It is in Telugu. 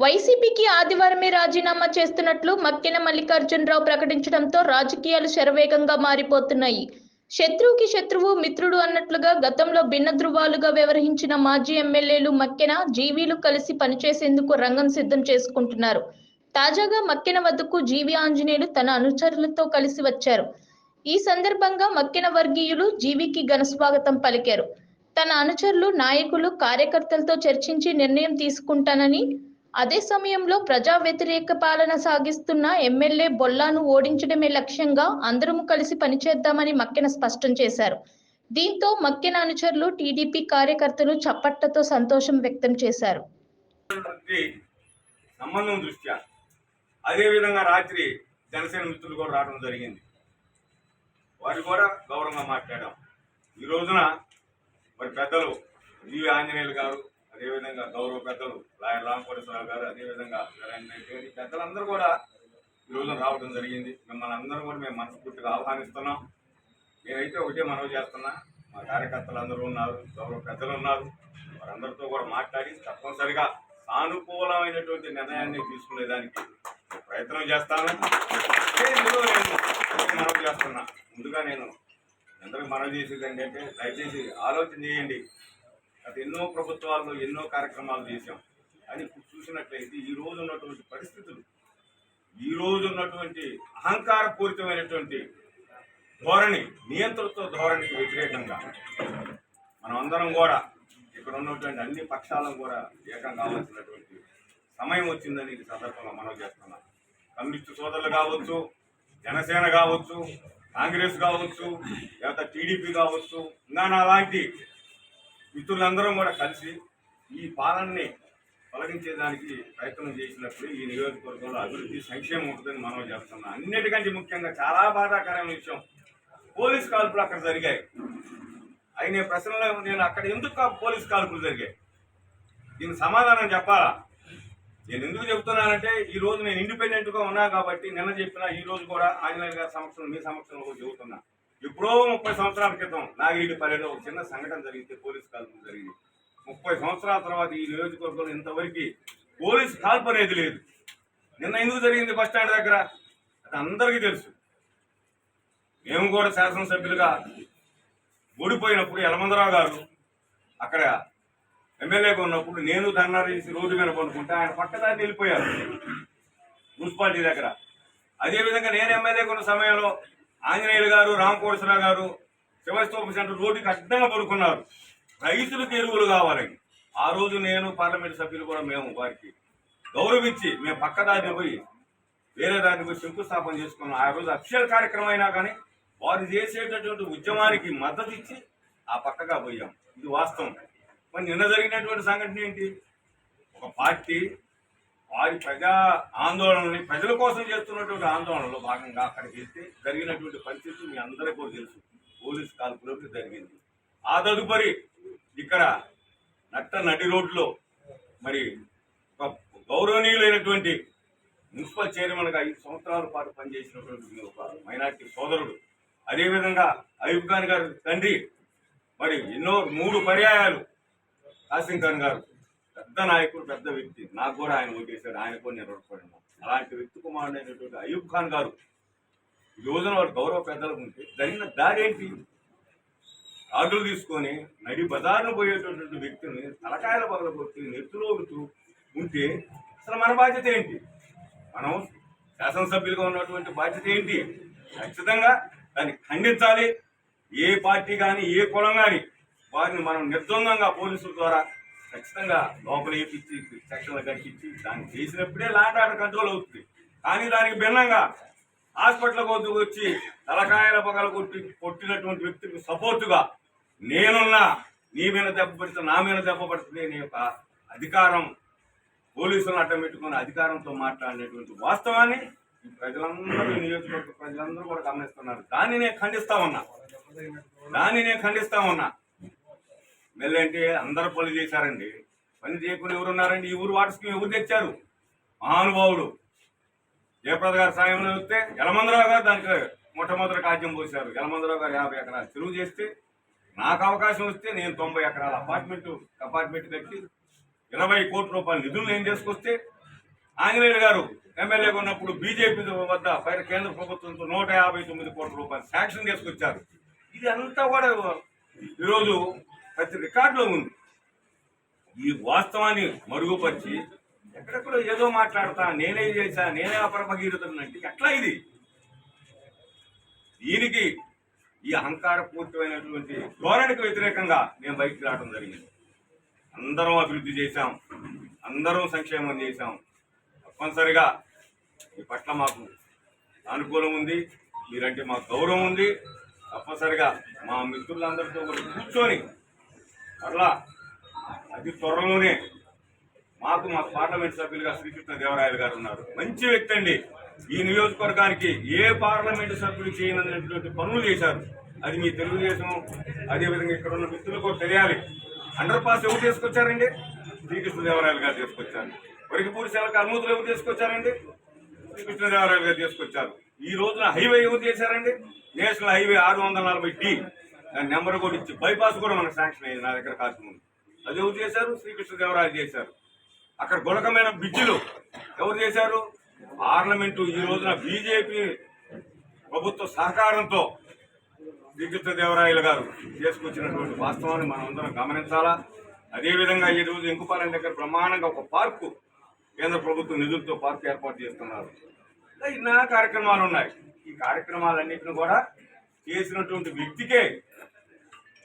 వైసీపీకి ఆదివారమే రాజీనామా చేస్తున్నట్లు మక్కెన మల్లికార్జునరావు ప్రకటించడంతో రాజకీయాలు శరవేగంగా మారిపోతున్నాయి. శత్రువుకి శత్రువు మిత్రుడు అన్నట్లుగా గతంలో భిన్న ధృవాలుగా వ్యవహరించిన మాజీ ఎమ్మెల్యేలు మక్కెన జీవీలు కలిసి పనిచేసేందుకు రంగం సిద్ధం చేసుకుంటున్నారు. తాజాగా మక్కెన వద్దకు జీవి ఆంజనేయులు తన అనుచరులతో కలిసి వచ్చారు. ఈ సందర్భంగా మక్కెన వర్గీయులు జీవికి ఘన స్వాగతం పలికారు. తన అనుచరులు నాయకులు కార్యకర్తలతో చర్చించి నిర్ణయం తీసుకుంటానని అదే సమయంలో ప్రజా వ్యతిరేక పాలన సాగిస్తున్న ఎమ్మెల్యే బొల్లాను ఓడించడమే లక్ష్యంగా అందరము కలిసి పనిచేద్దామని మక్కెన స్పష్టం చేశారు. దీంతో మక్కెన అనుచరులు టీడీపీ కార్యకర్తలు చప్పట్లతో సంతోషం వ్యక్తం చేశారు. సంబంధం దృష్ట్యా అదేవిధంగా రాత్రి జనసేన మిత్రులు కూడా రావడం జరిగింది. వారు కూడా గౌరవంగా మాట్లాడాం. ఈ రోజున మరి పెద్దలు జీవి ఆంజనేయులు గారు అదేవిధంగా గౌరవ పెద్దలు లాయర్ రామకోటేశ్వరరావు గారు అదేవిధంగా నారాయణ పెద్దలందరూ కూడా ఈ రోజున రావడం జరిగింది. మిమ్మల్ని అందరూ కూడా మేము మనస్ఫూర్తిగా ఆహ్వానిస్తున్నాం. నేనైతే ఒకటే మనవి చేస్తున్నా. మా కార్యకర్తలు అందరూ ఉన్నారు గౌరవ పెద్దలు ఉన్నారు. వారందరితో కూడా మాట్లాడి తప్పనిసరిగా సానుకూలమైనటువంటి నిర్ణయాన్ని తీసుకునేదానికి ప్రయత్నం చేస్తాను. మనవి చేస్తున్నా. ముందుగా నేను అందరికి మనవి చేసేది ఏంటంటే దయచేసి ఆలోచన చేయండి. గత ఎన్నో ప్రభుత్వాల్లో ఎన్నో కార్యక్రమాలు చేశాం. అని ఇప్పుడు చూసినట్లయితే ఈ రోజు ఉన్నటువంటి పరిస్థితులు ఈ రోజు ఉన్నటువంటి అహంకారపూరితమైనటువంటి ధోరణి నియంత్రణతో ధోరణికి వ్యతిరేకంగా మనం అందరం కూడా ఇక్కడ ఉన్నటువంటి అన్ని పక్షాలను కూడా ఏకం కావాల్సినటువంటి సమయం వచ్చిందని ఈ సందర్భంగా మనం చేస్తున్నాం. కమ్యూనిస్టు సోదరులు కావచ్చు జనసేన కావచ్చు కాంగ్రెస్ కావచ్చు లేకపోతే టీడీపీ కావచ్చు ఇంకా అలాంటి మిత్రులందరం కూడా కలిసి ఈ పాలనని తొలగించేదానికి ప్రయత్నం చేసినప్పుడు ఈ నియోజకవర్గంలో అభివృద్ధి సంక్షేమం ఉంటుందని మనం చెప్తున్నాం అన్నిటికంటే ముఖ్యంగా చాలా బాధాకరమైన విషయం పోలీస్ కాల్పులు అక్కడ జరిగాయి. అయిన ప్రశ్నలో నేను అక్కడ ఎందుకు పోలీస్ కాల్పులు జరిగాయి? దీనికి సమాధానం చెప్పాలా? నేను ఎందుకు చెప్తున్నానంటే ఈ రోజు నేను ఇండిపెండెంట్గా ఉన్నా కాబట్టి నిన్న చెప్పిన ఈ రోజు కూడా ఆంజనేయ గారి సమక్షంలో మీ సమక్షంలో చెబుతున్నాను చెబుతున్నా. ఎప్పుడో ముప్పై సంవత్సరాల క్రితం నాగిరెడ్డిపల్లిలో ఒక చిన్న సంఘటన జరిగితే పోలీస్ కాల్పులు జరిగింది. ముప్పై సంవత్సరాల తర్వాత ఈ నియోజకవర్గంలో ఇంతవరకు పోలీస్ కాల్పు అనేది లేదు. నిన్న ఎందుకు జరిగింది బస్ స్టాండ్ దగ్గర? అది అందరికీ తెలుసు. మేము కూడా శాసనసభ్యులుగా ఓడిపోయినప్పుడు యలమందరావు గారు అక్కడ ఎమ్మెల్యేగా ఉన్నప్పుడు నేను ధర్నా చేసి రోడ్డు మీద పడుకుంటే ఆయన పక్కదాన్ని వెళ్ళిపోయారు మున్సిపాలిటీ దగ్గర. అదేవిధంగా నేను ఎమ్మెల్యేగా ఉన్న సమయంలో ఆంజనేయులు గారు రామకోటేశ్వరరావు గారు శివస్తోప సెంటర్ రోడ్డుకి అడ్డంగా పడుకున్నారు. రైతులకు ఎరువులు కావాలని ఆ రోజు నేను పార్లమెంట్ సభ్యులు కూడా మేము వారికి గౌరవించి మేము పక్కదారిని పోయి వేరే దాన్ని పోయి శంకుస్థాపన చేసుకున్నాం. ఆ రోజు అఫిషియల్ కార్యక్రమం అయినా కానీ వారు చేసేటటువంటి ఉద్యమానికి మద్దతు ఇచ్చి ఆ పక్కగా పోయాం. ఇది వాస్తవం. మరి నిన్న జరిగినటువంటి సంఘటన ఏంటి? ఒక పార్టీ వారి ప్రజా ఆందోళనని ప్రజల కోసం చేస్తున్నటువంటి ఆందోళనలో భాగంగా అక్కడికి వెళ్తే జరిగినటువంటి పరిస్థితి మీ అందరికీ కూడా తెలుసు. పోలీస్ కాల్పులకు జరిగింది. ఆ తదుపరి ఇక్కడ నట్ట నడి రోడ్లో మరి గౌరవనీయులైనటువంటి మున్సిపల్ చైర్మన్గా ఐదు సంవత్సరాల పాటు పనిచేసినటువంటి ఒక మైనార్టీ సోదరుడు. అదేవిధంగా అయూబ్ ఖాన్ గారి తండ్రి మరి ఎన్నో మూడు పర్యాయాలు కాసిం ఖాన్ గారు పెద్ద నాయకుడు పెద్ద వ్యక్తి. నాకు కూడా ఆయన ఓటేశాడు ఆయన కూడా నేను రుణపడినా. అలాంటి వ్యక్తి కుమారుడు అయినటువంటి అయూబ్ ఖాన్ గారు ఈ రోజున వాడు గౌరవ పెద్దలకు ఉంటే జరిగిన దారి ఏంటి ఆర్డర్లు తీసుకొని నడి బజార్ను పోయేటటువంటి వ్యక్తిని తలకాయల పగలగొట్టి నెత్తులో నెత్తులోగుతూ ఉంటే అసలు మన బాధ్యత ఏంటి? మనం శాసనసభ్యులుగా ఉన్నటువంటి బాధ్యత ఏంటి? ఖచ్చితంగా దాన్ని ఖండించాలి. ఏ పార్టీ కానీ ఏ కులం కానీ వారిని మనం నిర్ద్వందంగా పోలీసుల ద్వారా ఖచ్చితంగా లోపల వేపించి సెక్షన్లు కట్టించి దాన్ని చేసినప్పుడే లాండ్ ఆర్డర్ కంట్రోల్ అవుతుంది. కానీ దానికి భిన్నంగా హాస్పిటల్ వద్దకు వచ్చి తలకాయల పగల కొట్టి కొట్టినటువంటి వ్యక్తికి సపోర్టుగా నేనున్నా నీ మీద దెబ్బ పడుతుంది నా మీద దెబ్బ పడుతుంది నీ యొక్క అధికారం పోలీసులను అడ్డం పెట్టుకుని అధికారంతో మాట్లాడినటువంటి వాస్తవాన్ని ప్రజలందరూ నియోజకవర్గ ప్రజలందరూ కూడా గమనిస్తున్నారు. దాన్ని నేను ఖండిస్తా ఉన్నా. దాన్ని నేను ఖండిస్తా ఉన్నా. మెల్లంటే అందరూ పనులు చేశారండి. పని చేయకుండా ఎవరున్నారండి? ఈ ఊరు వాటర్ స్కీమ్ ఎవరు తెచ్చారు? మహానుభావుడు. జయప్రద గారి సాయంలో వస్తే యలమందరావు గారు దానికి మొట్టమొదటి కాజ్యం పోశారు. యలమందరావు గారు యాభై ఎకరాలు చెరువు చేస్తే నాకు అవకాశం వస్తే నేను తొంభై ఎకరాల అపార్ట్మెంట్ అపార్ట్మెంట్ కట్టి ఇరవై కోట్ల రూపాయల నిధులు నేను చేసుకొస్తే ఆంజనేయులు గారు ఎమ్మెల్యేగా ఉన్నప్పుడు బీజేపీ వద్ద పైన కేంద్ర ప్రభుత్వంతో నూట యాభై తొమ్మిది కోట్ల రూపాయలు శాంక్షన్ చేసుకొచ్చారు. ఇది అంతా కూడా ఈరోజు ప్రతి రికార్డులో ఉంది. ఈ వాస్తవాన్ని మరుగుపరిచి ఎక్కడెక్కడో ఏదో మాట్లాడతా నేనే చేశా నేనే అపరభగీరుతున్నంటే ఎట్లా ఇది? దీనికి ఈ అహంకారపూరితమైనటువంటి ధోరణికి వ్యతిరేకంగా నేను బయటికి రావడం జరిగింది. అందరం అభివృద్ధి చేశాం. అందరం సంక్షేమం చేశాం. తప్పనిసరిగా మీ పట్ల మాకు అనుకూలం ఉంది. మీరంటే మాకు గౌరవం ఉంది. తప్పనిసరిగా మా మిత్రులందరితో కూడా కూర్చొని మరలా అతి త్వరలోనే మాకు మా పార్లమెంట్ సభ్యులుగా శ్రీకృష్ణ దేవరాయలు గారు ఉన్నారు. మంచి వ్యక్తి అండి. ఈ నియోజకవర్గానికి ఏ పార్లమెంట్ సభ్యులు చేయనటువంటి పనులు చేశారు. అది మీ తెలుగుదేశం అదేవిధంగా ఇక్కడ ఉన్న మిత్రులు కూడా తెలియాలి. అండర్ పాస్ ఎవరు తీసుకొచ్చారండి? శ్రీకృష్ణ దేవరాయలు గారు తీసుకొచ్చారు. వరికపూడి సేవలకు అనుమతులు ఎవరు తీసుకొచ్చారండి? శ్రీకృష్ణ దేవరాయలు గారు తీసుకొచ్చారు. ఈ రోజున హైవే ఎవరు చేశారండి? నేషనల్ హైవే ఆరు వందల నలభై డి. దాని నెంబర్ కూడా ఇచ్చి బైపాస్ కూడా మనకు శాంక్షన్ అయ్యింది నా దగ్గర కాస్త ముందు. అది ఎవరు చేశారు? శ్రీకృష్ణదేవరాయలు చేశారు. అక్కడ గుణకమైన బ్రిడ్జిలు ఎవరు చేశారు? పార్లమెంటు ఈ రోజున బీజేపీ ప్రభుత్వ సహకారంతో శ్రీకృష్ణదేవరాయలు గారు చేసుకొచ్చినటువంటి వాస్తవాన్ని మనం అందరం గమనించాలా? అదేవిధంగా ఈ రోజు ఎంకుపాలెం దగ్గర బ్రహ్మాండంగా ఒక పార్కు కేంద్ర ప్రభుత్వం నిధులతో పార్కు ఏర్పాటు చేస్తున్నారు. ఇలా ఎన్నో కార్యక్రమాలు ఉన్నాయి. ఈ కార్యక్రమాలన్నింటిని కూడా చేసినటువంటి వ్యక్తికే